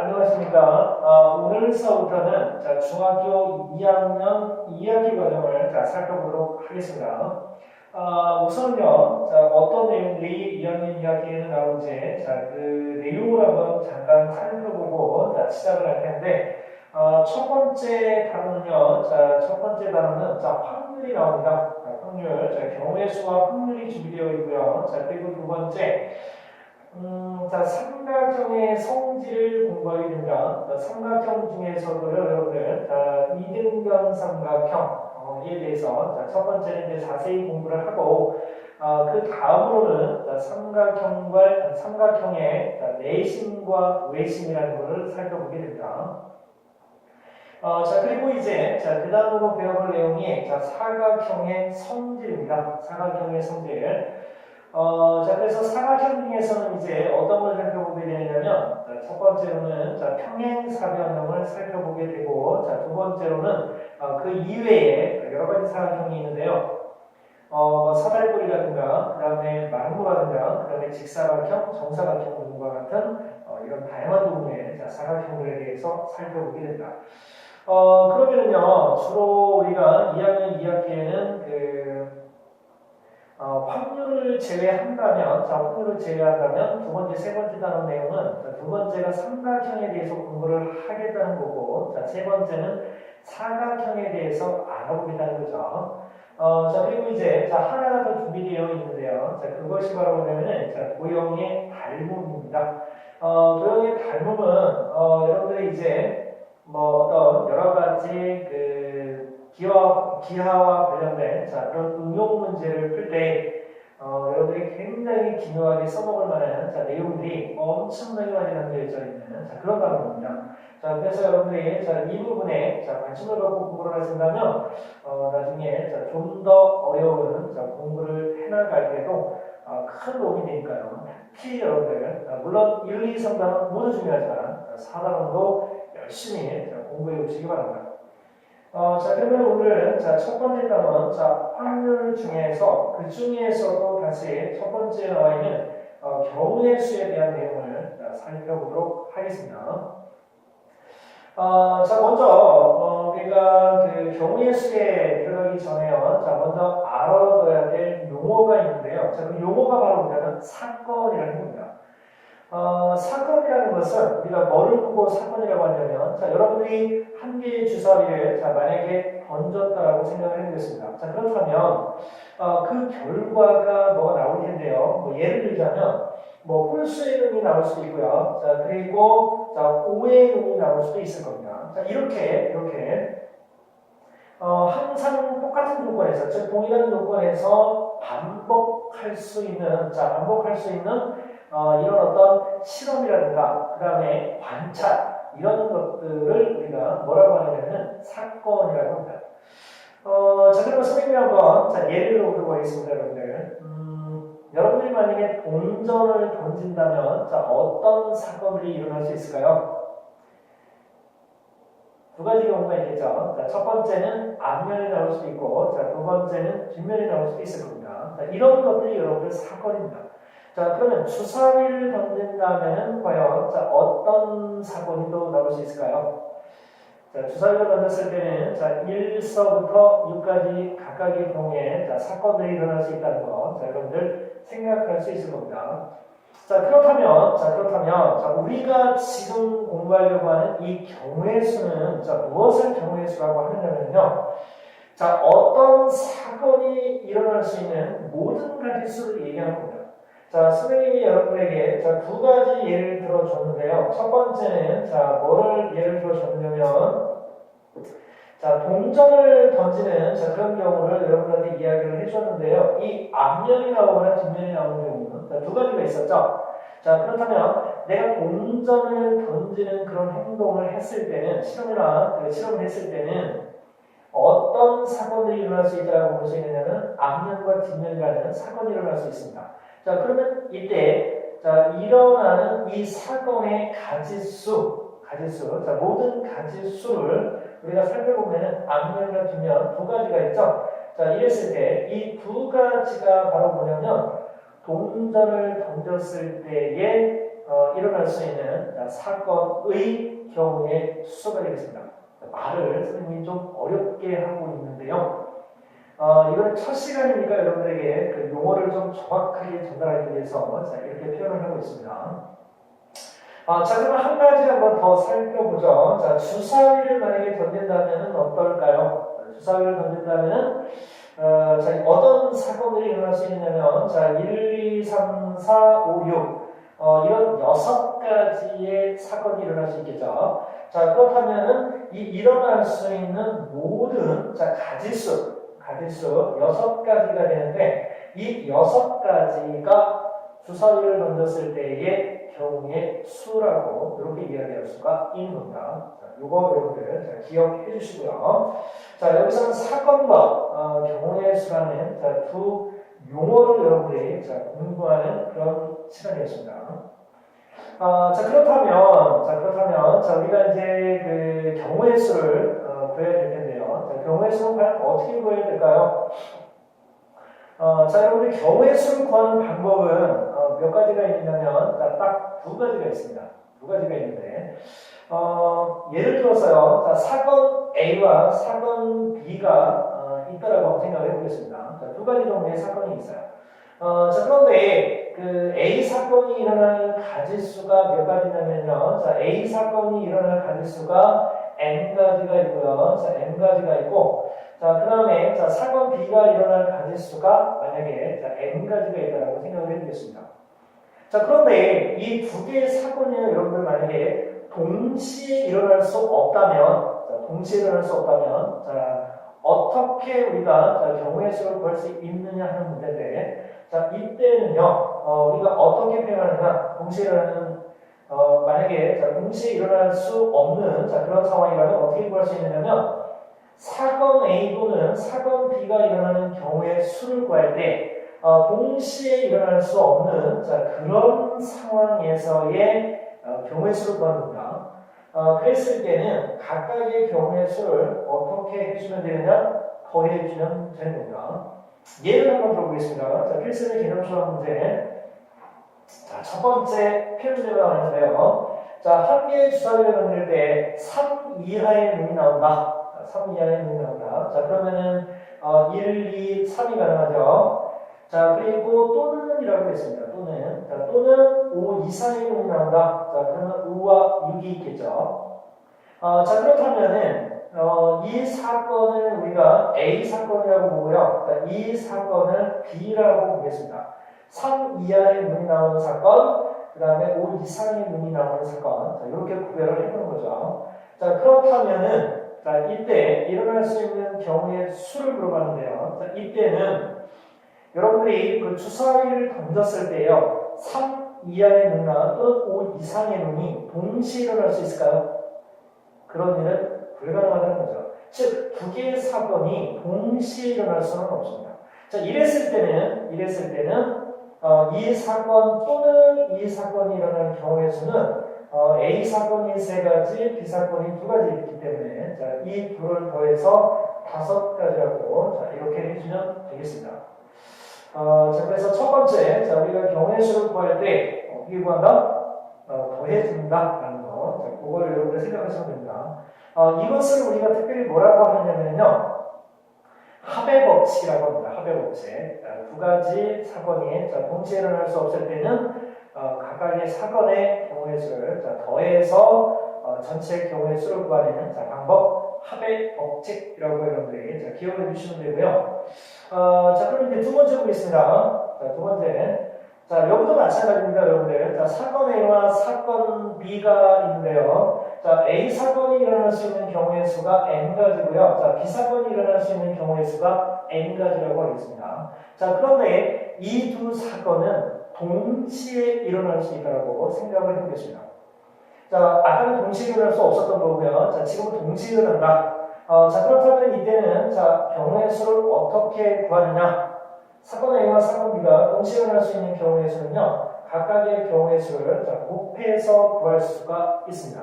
안녕하십니까. 어, 오늘서부터는 자, 중학교 2학년 2학기 과정을 자, 살펴보도록 하겠습니다. 어, 우선요, 자, 어떤 내용들이 2학년 2학기에는 나오는지 자, 그 내용을 한번 잠깐 살펴보고 자, 시작을 할 텐데, 어, 첫 번째 단어는요, 자, 첫 번째 단어는 자, 확률이 나옵니다. 자, 확률, 자, 경우의 수와 확률이 준비되어 있고요. 자, 그리고 두 번째, 음, 자, 삼각형의 성질을 공부하게 됩니다. 자, 삼각형 중에서도 여러분들, 자, 이등변 삼각형에 대해서, 자, 첫 번째는 이제 자세히 공부를 하고, 어, 그 다음으로는, 자, 삼각형과, 삼각형의 자, 내심과 외심이라는 것을 살펴보게 됩니다. 어, 자, 그리고 이제, 자, 그 다음으로 배워볼 내용이, 자, 사각형의 성질입니다. 사각형의 성질. 어, 자, 그래서 사각형 중에서는 이제 어떤 걸 살펴보게 되냐면, 자, 첫 번째로는, 자, 평행사변형을 살펴보게 되고, 자, 두 번째로는, 어, 그 이외에 여러 가지 사각형이 있는데요. 어, 뭐 사다리꼴이라든가, 그 다음에 망고라든가, 그 다음에 직사각형, 정사각형 등과 같은, 어, 이런 다양한 부분의 자, 사각형들에 대해서 살펴보게 된다. 어, 그러면은요, 주로 우리가 2학년 2학기에는 그, 어, 확률을 제외한다면, 자, 확률을 제외한다면 두 번째, 세 번째 단원 내용은 자, 두 번째가 삼각형에 대해서 공부를 하겠다는 거고, 자, 세 번째는 사각형에 대해서 알아보겠다는 거죠. 어, 자, 그리고 이제, 자, 하나가 더 준비되어 있는데요. 자, 그것이 바로 뭐냐면은, 자, 도형의 닮음입니다. 어, 도형의 닮음은, 어, 여러분들이 이제, 뭐, 어떤 여러 가지 그, 기하, 기하와 관련된 자, 그런 응용 문제를 풀때 어, 여러분들이 굉장히 기묘하게 써먹을 만한 자, 내용들이 엄청나게 많이 담겨져 있는 자, 그런 단어입니다. 자, 그래서 여러분들이 자, 이 부분에 자, 관심을 갖고 공부를 하신다면 어, 나중에 좀 더 어려운 자, 공부를 해나갈 때도 어, 큰 도움이 되니까요. 특히 여러분들 자, 물론 1, 2, 3단원 모두 중요하지만 4단원도 열심히 자, 공부해 보시기 바랍니다. 어, 자, 그러면 오늘, 자, 첫 번째 단원, 자, 확률 중에서, 그 중에서도 다시 첫 번째 나와 있는, 어, 경우의 수에 대한 내용을 자, 살펴보도록 하겠습니다. 어, 자, 먼저, 어, 우리가 그 경우의 수에 들어가기 전에요. 자, 먼저 알아둬야 될 용어가 있는데요. 자, 그 용어가 바로 뭐냐면 사건이라는 겁니다. 어, 사건이라는 것은 우리가 뭐를 보고 사건이라고 하냐면 자 여러분들이 한 개의 주사위를 자 만약에 던졌다라고 생각을 해보겠습니다. 자 그렇다면 어, 그 결과가 뭐가 나올 텐데요. 뭐 예를 들자면 뭐 홀수의 놈이 나올 수도 있고요. 자 그리고 자 오의 놈이 나올 수도 있을 겁니다. 자 이렇게 이렇게 어, 항상 똑같은 조건에서 즉 동일한 조건에서 반복할 수 있는 자 반복할 수 있는 어, 이런 어떤 실험이라든가 그 다음에 관찰 이런 것들을 우리가 뭐라고 하냐면 사건이라고 합니다. 어, 자 그러면 선생님이 한번 자, 예를 들어보도록 하겠습니다 여러분들 음, 여러분들이 만약에 동전을 던진다면 자 어떤 사건들이 일어날 수 있을까요? 두 가지 경우가 있겠죠. 자, 첫 번째는 앞면이 나올 수도 있고, 자, 두 번째는 뒷면이 나올 수도 있을 겁니다. 자, 이런 것들이 여러분들 사건입니다. 자, 그러면 주사위를 던진다면 과연 자, 어떤 사건이 또 나올 수 있을까요? 자, 주사위를 던졌을 때는 자, 1서부터 6까지 각각의 경우에 자, 사건들이 일어날 수 있다는 거, 자, 여러분들 생각할 수 있을 겁니다. 자, 그렇다면, 자, 그렇다면, 자, 우리가 지금 공부하려고 하는 이 경우의 수는, 자, 무엇을 경우의 수라고 하느냐면요. 자, 어떤 사건이 일어날 수 있는 모든 가지 수를 얘기하는 겁니다. 자, 선생님이 여러분에게 자, 두 가지 예를 들어줬는데요. 첫 번째는 자, 뭐를 예를 들어줬냐면 자, 동전을 던지는 자, 그런 경우를 여러분한테 이야기를 해줬는데요. 이 앞면이 나오거나 뒷면이 나오는 경우는 자, 두 가지가 있었죠. 자, 그렇다면 내가 동전을 던지는 그런 행동을 했을 때는 실험이나 그 실험을 했을 때는 어떤 사건들이 일어날 수 있다고 있느냐면 앞면과 뒷면이라는 사건이 일어날 수 있습니다. 자, 그러면 이때 자, 일어나는 이 사건의 가지수, 가지수, 자, 모든 가지수를 우리가 살펴보면 앞면과 뒷면 두 가지가 있죠. 자, 이랬을 때 이 두 가지가 바로 뭐냐면 동전을 던졌을 때의 어, 일어날 수 있는 자, 사건의 경우의 수가 되겠습니다. 말을 선생님이 좀 어렵게 하고 있는데요. 어, 이거는 첫 시간이니까 여러분들에게 그 용어를 좀 정확하 위해서 자, 이렇게 표현을 하고 있습니다. 아, 자, 그럼 한 가지 한번 더 살펴보죠. 자, 주사위를 만약에 던진다면 어떨까요? 주사위를 던진다면 어, 자, 어떤 사건들이 일어날 수 있냐면, 자, 1, 2, 3, 4, 5, 6. 어, 이런 여섯 가지의 사건이 일어날 수 있겠죠. 자, 그렇다면 이 일어날 수 있는 모든, 자, 가지수, 가지수 여섯 가지가 되는데, 이 여섯 가지가 주사위를 던졌을 때의 경우의 수라고 이렇게 이야기할 수가 있는 겁니다. 자, 요거 여러분들 자, 기억해 주시고요. 자, 여기서는 사건과 어, 경우의 수라는 자, 두 용어를 여러분들이 자, 공부하는 그런 시간이었습니다. 어, 자, 그렇다면, 자, 그렇다면, 자, 우리가 이제 그 경우의 수를 어, 구해야 될 텐데요. 자, 경우의 수는 과연 어떻게 구해야 될까요? 어, 자, 여러분들 경우의 수를 구하는 방법은 어, 몇 가지가 있냐면 딱 두 가지가 있습니다. 두 가지가 있는데 어, 예를 들어서요. 자, 사건 A와 사건 B가 어, 있다라고 생각을 해보겠습니다. 자, 두 가지 종류의 사건이 있어요. 어, 자, 그런데 그 A 사건이 일어날 가지수가 몇 가지냐면요. 자, A 사건이 일어날 가지수가 n 가지가 있고요. 자, n 가지가 있고, 자, 그 다음에 자, 사건 B가 일어날 가지수가 만약에 자, n 가지가 있다라고 생각을 해보겠습니다. 자, 그런데 이 두 개의 사건이요, 여러분들 만약에 동시에 일어날 수 없다면, 자, 동시에 일어날 수 없다면, 자, 어떻게 우리가 자, 경우의 수를 구할 수 있느냐 하는 문제인데, 자, 이때는요, 어, 우리가 어떻게 표현하느냐, 동시에 일어나는, 어, 만약에 자, 동시에 일어날 수 없는 자, 그런 상황이라면 어떻게 구할 수 있느냐면, 사건 A 또는 사건 B가 일어나는 경우의 수를 구할 때, 어, 동시에 일어날 수 없는 자, 그런 상황에서의 어, 경우의 수를 구하는 겁니다. 어, 그랬을 때는 각각의 경우의 수를 어떻게 해주면 되느냐? 더해주면 되는 겁니다. 예를 한번 들어보겠습니다. 자, 필수의 개념 수학 문제. 자, 첫 번째 필수제가 나왔는데요. 자, 한 개의 주사위를 만들 때 3 이하의 문이 나온다. 3 이하의 나온다. 자, 그러면은 어, 1, 2, 3이 가능하죠. 자, 그리고 또는 이라고 했습니다. 또는. 자, 또는 5 이상의 문이 나온다. 자, 그러면 5와 6이 있겠죠. 어, 자, 그렇다면은, 어, 이 사건을 우리가 A 사건이라고 보고요. 자, 이 사건을 B라고 보겠습니다. 3 이하의 문이 나오는 사건, 그 다음에 5 이상의 문이 나오는 사건. 자, 이렇게 구별을 해보는 거죠. 자, 그렇다면은, 자, 이때 일어날 수 있는 경우의 수를 물어봤는데요. 자, 이때는 여러분들이 그 주사위를 던졌을 때요, 3 이하의 또는 5 이상의 문이 동시에 일어날 수 있을까요? 그런 일은 불가능하다는 거죠. 즉, 두 개의 사건이 동시에 일어날 수는 없습니다. 자, 이랬을 때는, 이랬을 때는, 어, 이 사건 또는 이 사건이 일어날 경우의 수는 어, A 사건이 세 가지, B 사건이 두 가지 있기 때문에 자, 이 둘을 더해서 다섯 가지라고 자, 이렇게 해주면 되겠습니다. 어, 자, 그래서 첫 번째, 자, 우리가 경우의 수를 구할 때 어떻게 구한다? 어, 더해준다라는 거. 자, 그걸 여러분들 생각하시면 됩니다. 어, 이것을 우리가 특별히 뭐라고 하느냐면요. 합의 법칙이라고 합니다. 합의 법칙. 자, 두 가지 사건이 자, 동시에 일어날 수 없을 때는 어, 각각의 사건의 경우의 수를 자, 더해서 어, 전체 경우의 수를 구하는 자, 방법 합의 법칙이라고 여러분들이 자, 기억해 주시면 되고요. 어, 자, 그럼 이제 두 번째 보겠습니다. 자, 두 번째. 자, 여기도 마찬가지입니다, 여러분들. 자, 사건 A와 사건 B가 있는데요. 자, A 사건이 일어날 수 있는 경우의 수가 n 가지고요. 자, B 사건이 일어날 수 있는 경우의 수가 n 가지라고 하겠습니다. 자, 그런데 이 두 사건은 동시에 일어날 수 있다고 생각을 해보겠습니다. 자, 아까는 동시에 일어날 수 없었던 거고요. 자, 지금은 동시에 일어난다. 어, 자, 그렇다면 이때는 자, 경우의 수를 어떻게 구하느냐? 사건 A와 사건 B가 동시에 일어날 수 있는 경우의 수는요, 각각의 경우의 수를 자, 곱해서 구할 수가 있습니다.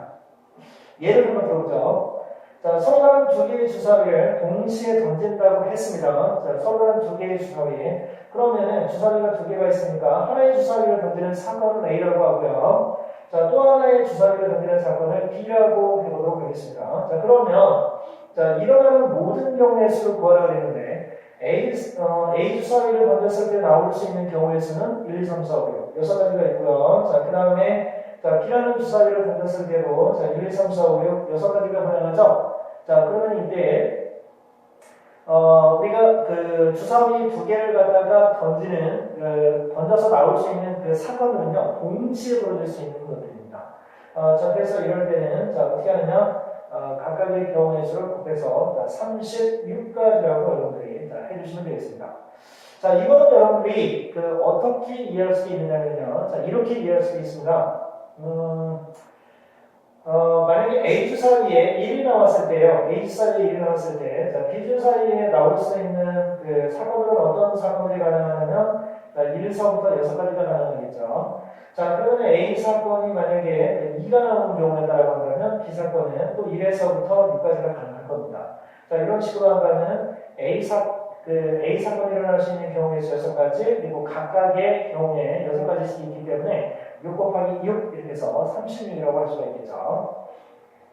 예를 한번 들어보죠. 자, 다른 두 개의 주사위를 동시에 던진다고 했습니다. 자, 다른 두 개의 주사위. 그러면은 주사위가 두 개가 있으니까 하나의 주사위를 던지는 사건은 A라고 하고요. 자, 또 하나의 주사위를 던지는 사건을 B라고 해보도록 하겠습니다. 자, 그러면 자, 일어나는 모든 경우의 수를 구하라고 했는데 A, 어, A 주사위를 던졌을 때 나올 수 있는 경우의 수는 1, 2, 3, 4, 5, 6 여섯 가지가 있고요. 자, 그 다음에 자, B라는 주사위를 던졌을 때도 자, 1, 2, 3, 4, 5, 6 여섯 가지가 가능하죠. 자, 그러면 이때 어, 우리가 그 주사위 두 개를 갖다가 던지는, 그 던져서 나올 수 있는 그 사건은요, 동시에 벌어질 수 있는 것들입니다. 어, 자, 그래서 이럴 때는, 자, 어떻게 하느냐, 어, 각각의 경우의 수를 곱해서, 자, 36까지라고 여러분들이, 자, 해주시면 되겠습니다. 자, 이거는 여러분들이, 그, 어떻게 이해할 수 있느냐면요, 자, 이렇게 이해할 수 있습니다. 음, 어, 만약에 A 주사위에 1이 나왔을 때요. A 주사위에 1이 나왔을 때, 자, B 주사위에 나올 수 있는 그 사건들은 어떤 사건들이 가능하냐면, 자, 1서부터 6까지가 가능하겠죠. 자, 그러면 A 사건이 만약에 2가 나오는 경우에 따라 본다면, B 사건은 또 1에서부터 6까지가 가능할 겁니다. 자, 이런 식으로 한다면, A 사, 그 A 사건이 일어날 수 있는 경우의 수 6가지, 그리고 각각의 경우에 6가지씩 있기 때문에, 6 곱하기 6 이렇게 해서 36이라고 할 수가 있겠죠.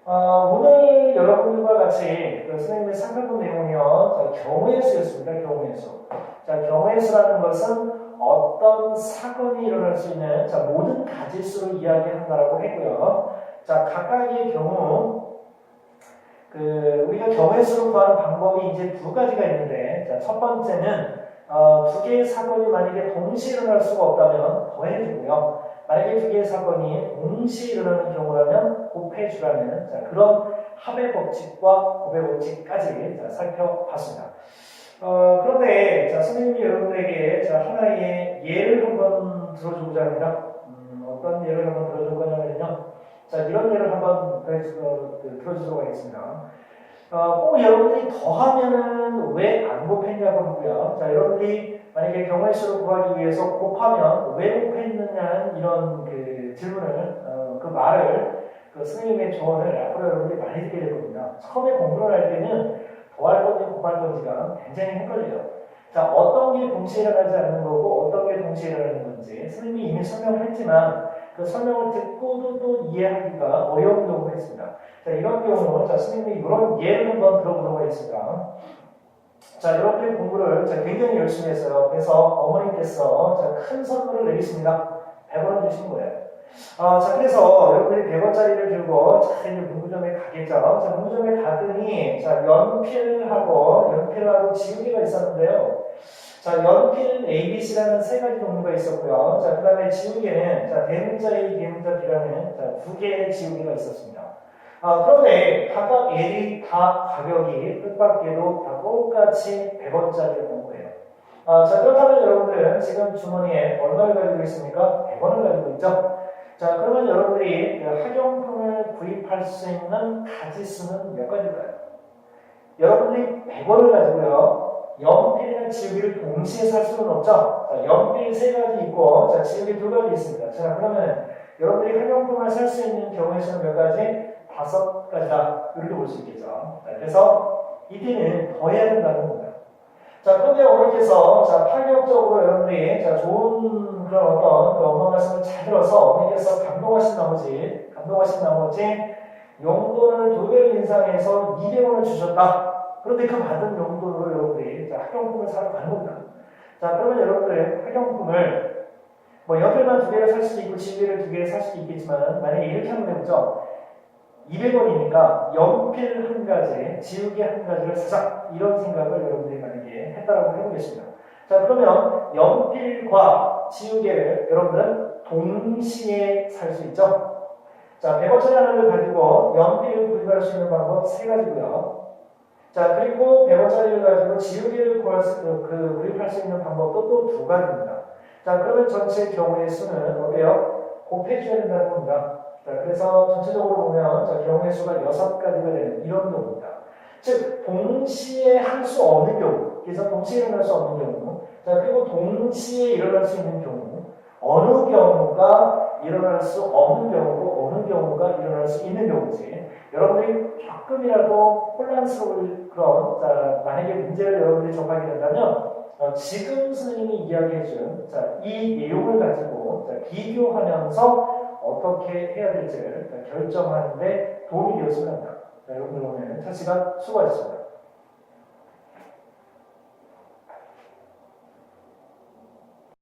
어, 오늘 여러분과 같이 그 선생님이 살펴본 내용이요. 자, 경우의 수였습니다. 경우의 수. 자, 경우의 수라는 것은 어떤 사건이 일어날 수 있는 자, 모든 가지수를 이야기한다라고 했고요. 자, 각각의 경우 그 우리가 경우의 수를 구하는 방법이 이제 두 가지가 있는데 자, 첫 번째는 어, 두 개의 사건이 만약에 동시에 일어날 수가 없다면 더해주고요. 만약에 두 개의 사건이 동시에 일어나는 경우라면 곱해주라는 자, 그런 합의 법칙과 곱의 법칙까지 자, 살펴봤습니다. 어, 그런데 자, 선생님이 여러분들에게 자, 하나의 예를 한번 들어주고자 합니다. 음, 어떤 예를 한번 들어줄 거냐면요. 자, 이런 예를 한번 그, 들어주도록 하겠습니다. 어, 꼭 여러분들이 더하면은 왜 안 곱했냐고 하고요. 자, 여러분들이 만약에 경우의 수를 구하기 위해서 곱하면 왜 곱했느냐는 이런 그 질문을, 어, 그 말을, 그 스님의 조언을 앞으로 여러분들이 많이 듣게 될 겁니다. 처음에 공부를 할 때는 더할 건지 곱할 건지가 굉장히 헷갈려요. 자, 어떤 게 동시에 일어나지 않는 거고 어떤 게 동시에 일어나는 건지 스님이 이미 설명을 했지만 그 설명을 듣고도 또 이해하기가 어려운 경우가 있습니다. 자, 이런 경우, 자, 스님이 이런 예를 한번 들어보도록 하겠습니다. 자, 여러분들 공부를 자, 굉장히 열심히 했어요. 그래서 어머니께서 자, 큰 선물을 내리십니다. 100원을 주신 거예요. 아, 자, 그래서 여러분들이 100원짜리를 들고 자, 이제 문구점에 가겠죠. 자, 문구점에 가더니 자, 연필하고 연필하고 지우개가 있었는데요. 자, 연필은 ABC라는 세 가지 종류가 있었고요. 자, 그 다음에 지우개는 자, 대문자 A, 대문자 B라는 자, 두 개의 지우개가 있었습니다. 아, 그런데 각각 애들이 다 가격이 뜻밖에도 다 똑같이 100원짜리였던 거예요. 아, 자, 그렇다면 여러분들은 지금 주머니에 얼마를 가지고 있습니까? 100원을 가지고 있죠? 자, 그러면 여러분들이 그 학용품을 구입할 수 있는 가지수는 몇 가지일까요? 여러분들이 100원을 가지고요. 연필이나 지우개를 동시에 살 수는 없죠? 자, 연필 세 가지 있고, 자, 지우개 두 가지 있습니다. 자, 그러면 여러분들이 학용품을 살 수 있는 경우의 수는 몇 가지? 다섯 가지다. 이렇게 볼 수 있겠죠. 자, 그래서 이때는 더해야 된다는 겁니다. 자, 그런데 어머니께서 자, 파격적으로 여러분들이 자, 좋은 그런 어떤 그 엄마 말씀을 잘 들어서 어머니께서 감동하신 나머지, 감동하신 나머지 용돈을 두 배로 인상해서 200원을 주셨다. 그런데 그 받은 용돈으로 여러분들이 자, 학용품을 사러 가는 겁니다. 자, 그러면 여러분들 학용품을 뭐 연필만 두 개를 살 수도 있고 지우개를 두 개를 살 수도 있겠지만 만약에 이렇게 하면 되죠. 200원이니까 연필 한 가지, 지우개 한 가지를 사자 이런 생각을 여러분들이 만약에 했다라고 해보겠습니다. 자 그러면 연필과 지우개를 여러분들은 동시에 살 수 있죠. 자 100원짜리 하나를 가지고 연필을 구입할 수 있는 방법 세 가지고요. 자 그리고 100원짜리를 가지고 지우개를 구할 수, 그, 구입할 수 있는 방법도 또 두 가지입니다. 자 그러면 전체 경우의 수는 어때요? 곱해줘야 된다는 겁니다. 자, 그래서 전체적으로 보면 자, 경우의 수가 여섯 가지가 되는 이런 경우입니다. 즉 동시에 할 수 없는 경우, 그래서 동시에 일어날 수 없는 경우, 자 그리고 동시에 일어날 수 있는 경우, 어느 경우가 일어날 수 없는 경우고 어느 경우가 일어날 수 있는 경우지. 여러분들이 조금이라도 혼란스러울 그런 자, 만약에 문제를 여러분들이 접하게 된다면 어, 지금 선생님이 이야기해준 자, 이 내용을 가지고 자, 비교하면서 어떻게 해야 될지를 자, 결정하는데 도움이 되었으면 합니다. 자, 여러분들 오늘 첫 시간 수고하셨습니다.